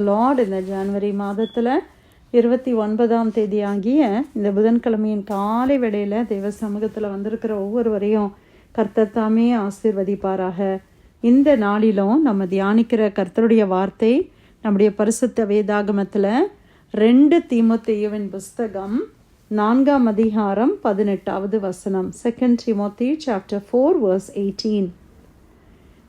Lord இந்த ஜனவரி மாதத்தில் இருபத்தி ஒன்பதாம் தேதி ஆகிய இந்த புதன்கிழமையின் காலை வேளையில் தெய்வ சமூகத்தில் வந்திருக்கிற ஒவ்வொருவரையும் கர்த்தர் தாமே ஆசீர்வதிப்பாராக. இந்த நாளிலும் நம்ம தியானிக்கிற கர்த்தருடைய வார்த்தை நம்முடைய பரிசுத்த வேதாகமத்தில் ரெண்டு தீமோத்தேயுவின் புஸ்தகம் நான்காம் அதிகாரம் பதினெட்டாவது வசனம் second Timothy chapter four verse eighteen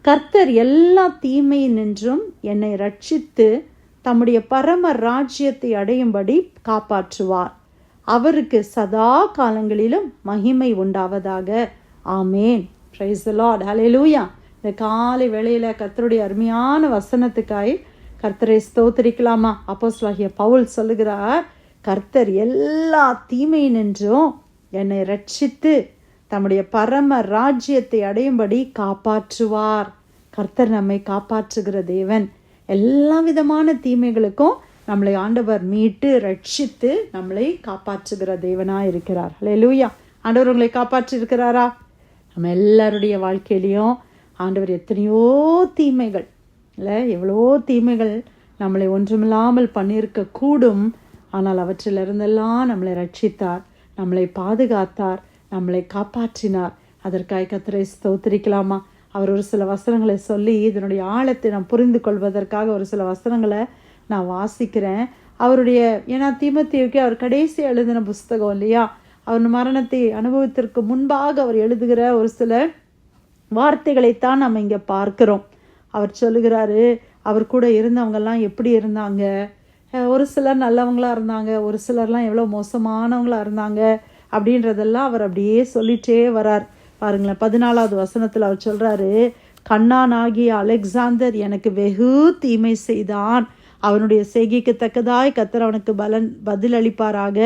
கர்த்தர் எல்லா தீமையினின்றும் என்னை ரட்சித்து தம்முடைய பரம ராஜ்யத்தை அடையும்படி காப்பாற்றுவார். அவருக்கு சதா காலங்களிலும் மகிமை உண்டாவதாக. ஆமேன். ப்ரைஸ் லார்ட் லூயா இந்த காலை வேளையில் கர்த்தருடைய அருமையான வசனத்துக்காய் கர்த்தரை ஸ்தோத்திரிக்கலாமா? அப்போஸ்தலனாகிய பவுல் சொல்லுகிறார் கர்த்தர் எல்லா தீமையினின்றும் என்னை ரட்சித்து தம்முடைய பரம ராஜ்யத்தை அடையும்படி காப்பாற்றுவார். கர்த்தர் நம்மை காப்பாற்றுகிற தேவன். எல்லா விதமான தீமைகளுக்கும் நம்மளை ஆண்டவர் மீட்டு ரட்சித்து நம்மளை காப்பாற்றுகிற தேவனாக இருக்கிறார். லூயா ஆண்டவர் உங்களை காப்பாற்றிருக்கிறாரா நம்ம எல்லாருடைய வாழ்க்கையிலையும் ஆண்டவர் எத்தனையோ தீமைகள் இல்லை எவ்வளோ தீமைகள் நம்மளை ஒன்றுமில்லாமல் பண்ணியிருக்க கூடும் ஆனால் அவற்றிலிருந்தெல்லாம் நம்மளை ரட்சித்தார் நம்மளை பாதுகாத்தார் நம்மளை காப்பாற்றினார். அதற்காக கத்திரை ஸ்தோத்திரிக்கலாமா? அவர் ஒரு சில வசனங்களை சொல்லி இதனுடைய ஆழத்தை நான் புரிந்து கொள்வதற்காக ஒரு சில வசனங்களை நான் வாசிக்கிறேன். அவருடைய ஏன்னா தீமத்தேவுக்கு அவர் கடைசி எழுதின புஸ்தகம் இல்லையா? அவர் மரணத்தை அனுபவத்திற்கு முன்பாக அவர் எழுதுகிற ஒரு சில வார்த்தைகளைத்தான் நம்ம இங்கே பார்க்குறோம். அவர் சொல்லுகிறாரு அவர் கூட இருந்தவங்கெல்லாம் எப்படி இருந்தாங்க? ஒரு சிலர் நல்லவங்களாக இருந்தாங்க ஒரு சிலர்லாம் எவ்வளோ மோசமானவங்களா இருந்தாங்க அப்படின்றதெல்லாம் அவர் அப்படியே சொல்லிட்டே வரார். பாருங்களேன் பதினாலாவது வசனத்தில் அவர் சொல்கிறாரு கண்ணானாகிய அலெக்சாந்தர் எனக்கு வெகு தீமை செய்தான். அவனுடைய செய்கைக்கு தக்கதாய் கத்தர் அவனுக்கு பலன் பதில் அளிப்பாராக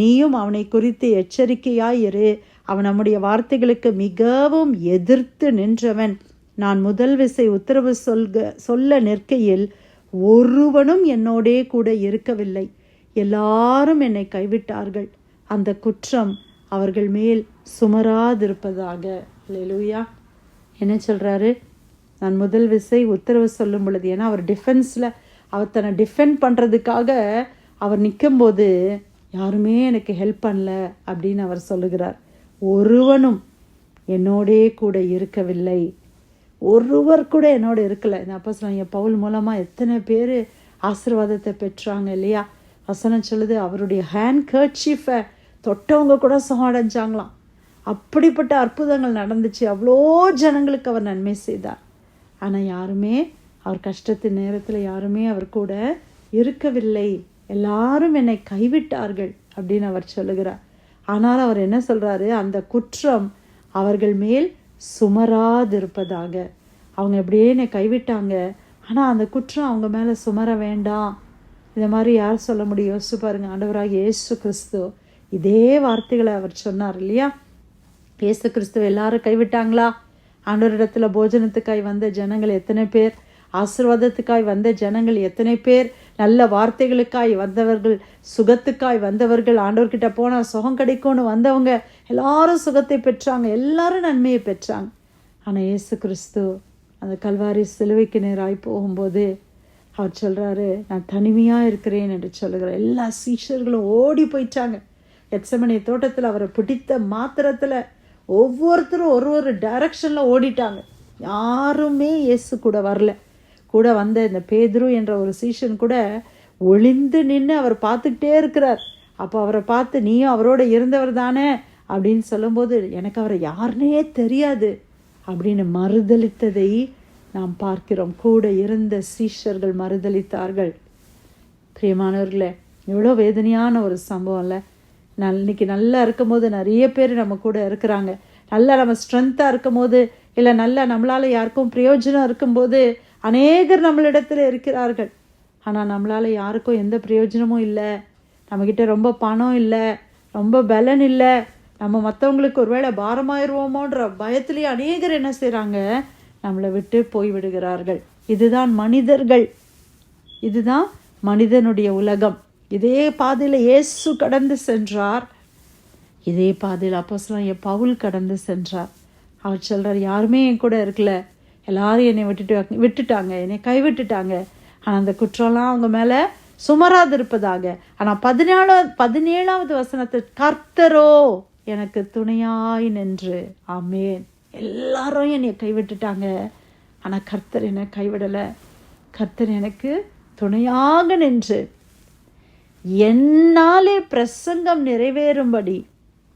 நீயும் அவனை குறித்து எச்சரிக்கையாய் இரு. அவன் நம்முடைய வார்த்தைகளுக்கு மிகவும் எதிர்த்து நின்றவன். நான் முதல் விசை உத்தரவு சொல்க சொல்ல நிற்கையில் ஒருவனும் என்னோடே கூட இருக்கவில்லை. எல்லாரும் என்னை கைவிட்டார்கள். அந்த குற்றம் அவர்கள் மேல் சுமராதிருப்பதாக. லெலுயா என்ன சொல்கிறாரு நான் முதல் விசை உத்தரவு சொல்லும் பொழுது ஏன்னா அவர் டிஃபென்ஸில் அவர் தன்னை டிஃபெண்ட் பண்ணுறதுக்காக அவர் நிற்கும்போது யாருமே எனக்கு ஹெல்ப் பண்ணல அப்படின்னு அவர் சொல்லுகிறார். ஒருவனும் என்னோடே கூட இருக்கவில்லை. ஒருவர் கூட என்னோட இருக்கலை. இந்த அப்போ சொன்னாங்க பவுல் மூலமாக எத்தனை பேர் ஆசீர்வாதத்தை பெற்றாங்க இல்லையா? வசனம் சொல்லுது அவருடைய ஹேண்ட் கர்ச்சீஃபை தொட்டவங்க கூட சுகம் அடைஞ்சாங்களாம். அப்படிப்பட்ட அற்புதங்கள் நடந்துச்சு. அவ்வளோ ஜனங்களுக்கு அவர் நன்மை செய்தார். ஆனால் யாருமே அவர் கஷ்டத்தின் நேரத்தில் யாருமே அவர் கூட இருக்கவில்லை. எல்லாரும் என்னை கைவிட்டார்கள் அப்படின்னு அவர் சொல்லுகிறார். ஆனால் அவர் என்ன சொல்கிறாரு அந்த குற்றம் அவர்கள் மேல் சுமராதிருப்பதாக. அவங்க எப்படியே என்னை கைவிட்டாங்க. ஆனால் அந்த குற்றம் அவங்க மேலே சுமர வேண்டாம். இந்த மாதிரி யார் சொல்ல முடியும்? யோசிச்சு பாருங்கள் ஆண்டவராக இயேசு கிறிஸ்து இதே வார்த்தைகளை அவர் சொன்னார் இல்லையா? இயேசு கிறிஸ்துவ எல்லாரும் கைவிட்டாங்களா? ஆண்டோரிடத்தில் போஜனத்துக்காய் வந்த ஜனங்கள் எத்தனை பேர்? ஆசிர்வாதத்துக்காய் வந்த ஜனங்கள் எத்தனை பேர்? நல்ல வார்த்தைகளுக்காய் வந்தவர்கள் சுகத்துக்காய் வந்தவர்கள் ஆண்டவர்கிட்ட போனால் சுகம் கிடைக்கும்னு வந்தவங்க எல்லாரும் சுகத்தை பெற்றாங்க எல்லாரும் நன்மையை பெற்றாங்க. ஆனால் இயேசு கிறிஸ்து அந்த கல்வாரி சிலுவைக்கு நேராய் போகும்போது அவர் சொல்கிறாரு நான் தனிமையாக இருக்கிறேன் என்று சொல்லுகிறேன் எல்லா சீஷர்களும் ஓடி போயிட்டாங்க. எச்சமணி தோட்டத்தில் அவரை பிடித்த மாத்திரத்தில் ஒவ்வொருத்தரும் ஒரு ஒரு டைரக்ஷனில் ஓடிட்டாங்க. யாருமே இயேசு கூட வரல. கூட வந்த இந்த பேதுரு என்ற ஒரு சீஷன் கூட ஒளிந்து நின்று அவர் பார்த்துக்கிட்டே இருக்கிறார். அப்போ அவரை பார்த்து நீயும் அவரோட இருந்தவர் தானே? அப்படின்னு சொல்லும்போது எனக்கு அவரை யாருனே தெரியாது. அப்படின்னு மறுதளித்ததை நாம் பார்க்கிறோம். கூட இருந்த சீஷர்கள் மறுதளித்தார்கள். பிரியமானவர்களே எவ்வளோ வேதனையான ஒரு சம்பவம் இல்லை. நான் இன்னைக்கு நல்லா இருக்கும்போது நிறைய பேர் நம்ம கூட இருக்கிறாங்க. நல்லா நம்ம ஸ்ட்ரென்த்தாக இருக்கும் போது இல்லை நல்லா நம்மளால் யாருக்கும் பிரயோஜனம் இருக்கும்போது அநேகர் நம்மளிடத்தில் இருக்கிறார்கள். ஆனால் நம்மளால் யாருக்கும் எந்த பிரயோஜனமும் இல்லை. நம்மக்கிட்ட ரொம்ப பணம் இல்லை. ரொம்ப பலன் இல்லை. நம்ம மற்றவங்களுக்கு ஒருவேளை பாரமாயிருவோமோன்ற பயத்திலேயே அநேகர் என்ன செய்கிறாங்க நம்மளை விட்டு போய் விடுகிறார்கள். இதுதான் மனிதர்கள். இதுதான் மனிதனுடைய உலகம். இதே பாதையில் இயேசு கடந்து சென்றார். இதே பாதையில் அப்போ என் பவுல் கடந்து சென்றார். அவர் சொல்கிறார் யாருமே என் கூட இருக்கல. எல்லாரும் என்னை விட்டுட்டு விட்டுட்டாங்க. என்னை கைவிட்டுட்டாங்க. ஆனால் அந்த குற்றம்லாம் அவங்க மேலே சுமராது இருப்பதாக ஆனால் பதினாலாவது பதினேழாவது வசனத்தை கர்த்தரோ எனக்கு துணையாய் நின்று. ஆமேன். எல்லாரும் என்னை கைவிட்டுட்டாங்க. ஆனால் கர்த்தர் என்னை கைவிடலை. கர்த்தர் எனக்கு துணையாக நின்று. என்னாலே பிரசங்கம் நிறைவேறும்படி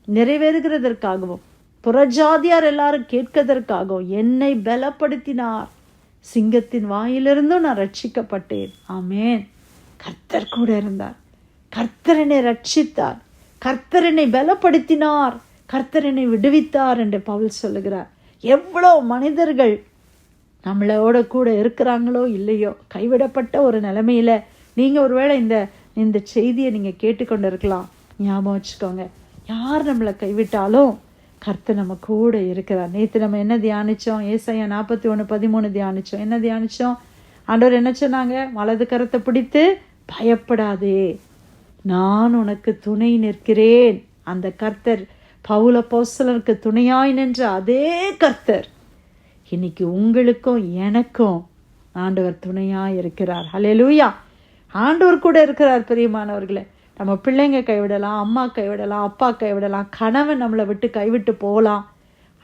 நிறைவேறுகிறதற்காகவும் புறஜாதியார் எல்லாரும் கேட்கதற்காகவும் என்னை பலப்படுத்தினார். சிங்கத்தின் வாயிலிருந்தும் நான் ரட்சிக்கப்பட்டேன். ஆமேன். கர்த்தர் கூட இருந்தார். கர்த்தர் என்னை ரட்சித்தார். கர்த்தர் என்னை பலப்படுத்தினார். கர்த்தர் என்னை விடுவித்தார் என்று பவுல் சொல்லுகிறார். எவ்வளோ மனிதர்கள் நம்மளோட கூட இருக்கிறாங்களோ இல்லையோ கைவிடப்பட்ட ஒரு நிலைமையில நீங்கள் ஒருவேளை இந்த இந்த செய்தியை நீங்கள் கேட்டுக்கொண்டு இருக்கலாம் ஞாபகம் வச்சுக்கோங்க. யார் நம்மளை கைவிட்டாலும் கர்த்தர் நம்ம கூட இருக்கிறார். நேற்று நம்ம என்ன தியானிச்சோம்? ஏசையா நாற்பத்தி ஒன்று பதிமூணு தியானிச்சோம். என்ன தியானித்தோம் ஆண்டவர் என்ன சொன்னாங்க? வலது கரத்தை பிடித்து பயப்படாதே. நான் உனக்கு துணை நிற்கிறேன். அந்த கர்த்தர் பவுல போஸ்தலனுக்கு துணையாய் நின்ற அதே கர்த்தர் இன்னைக்கு உங்களுக்கும் எனக்கும் ஆண்டவர் துணையாக இருக்கிறார். ஹalleluya. ஆண்டவர் கூட இருக்கிறார் பிரியமானவர்களே. நம்ம பிள்ளைங்க கைவிடலாம் அம்மா கைவிடலாம் அப்பா கைவிடலாம் கணவன் நம்மளை விட்டு கைவிட்டு போகலாம்.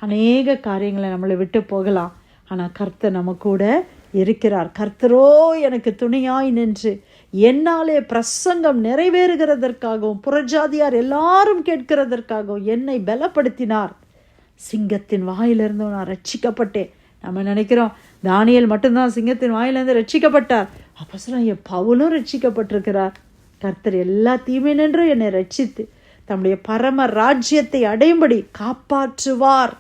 அநேக காரியங்களை நம்மளை விட்டு போகலாம். ஆனால் கர்த்தர் நம்ம கூட இருக்கிறார். கர்த்தரோ எனக்கு துணையாய் நின்று என்னாலே பிரசங்கம் நிறைவேறுகிறதற்காகவும் புறஜாதியார் எல்லாரும் கேட்கிறதற்காகவும் என்னை பலப்படுத்தினார். சிங்கத்தின் வாயிலிருந்தும் நான் ரட்சிக்கப்பட்டேன். நம்ம நினைக்கிறோம் தானியல் மட்டும்தான் சிங்கத்தின் வாயிலிருந்து ரட்சிக்கப்பட்டார். அப்போ சொல்ல பவுலும் ரட்சிக்கப்பட்டிருக்கிறார். கர்த்தர் எல்லா தீமை நின்றும் என்னை ரட்சித்து தம்முடைய பரம ராஜ்யத்தை அடையும்படி காப்பாற்றுவார்.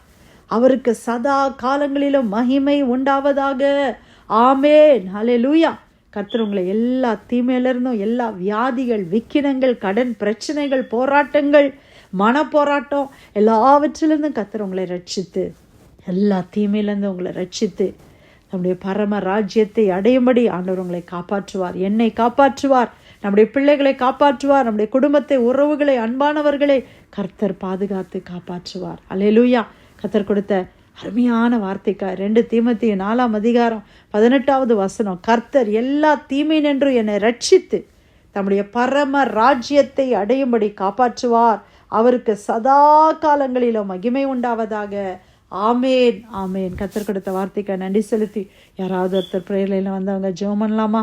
அவருக்கு சதா காலங்களிலும் மகிமை உண்டாவதாக. ஆமே நாளே லூயா கர்த்தர் உங்களை எல்லா தீமையிலிருந்தும் எல்லா வியாதிகள் விக்கினங்கள் கடன் பிரச்சனைகள் போராட்டங்கள் மன போராட்டம் எல்லாவற்றிலிருந்தும் கர்த்தர் உங்களை ரட்சித்து எல்லா தீமையிலேருந்து உங்களை ரட்சித்து நம்முடைய பரம ராஜ்யத்தை அடையும்படி ஆண்டவர் உங்களை காப்பாற்றுவார். என்னை காப்பாற்றுவார். நம்முடைய பிள்ளைகளை காப்பாற்றுவார். நம்முடைய குடும்பத்தை உறவுகளை அன்பானவர்களை கர்த்தர் பாதுகாத்து காப்பாற்றுவார். அலையலூயா கர்த்தர் கொடுத்த அருமையான வார்த்தைக்கா ரெண்டு தீமத்தி நாலாம் அதிகாரம் பதினெட்டாவது வசனம். கர்த்தர் எல்லா தீமை நின்று என்னை ரட்சித்து தம்முடைய பரம ராஜ்யத்தை அடையும்படி காப்பாற்றுவார். அவருக்கு சதா காலங்களிலும் மகிமை உண்டாவதாக ஆமேன். ஆமேன். கத்தர் கொடுத்த வார்த்தைக்கு நன்றி செலுத்தி. யாராவது ஒருத்தர் பிரேயர்லையில் வந்தவங்க ஜெபம் பண்ணலாமா?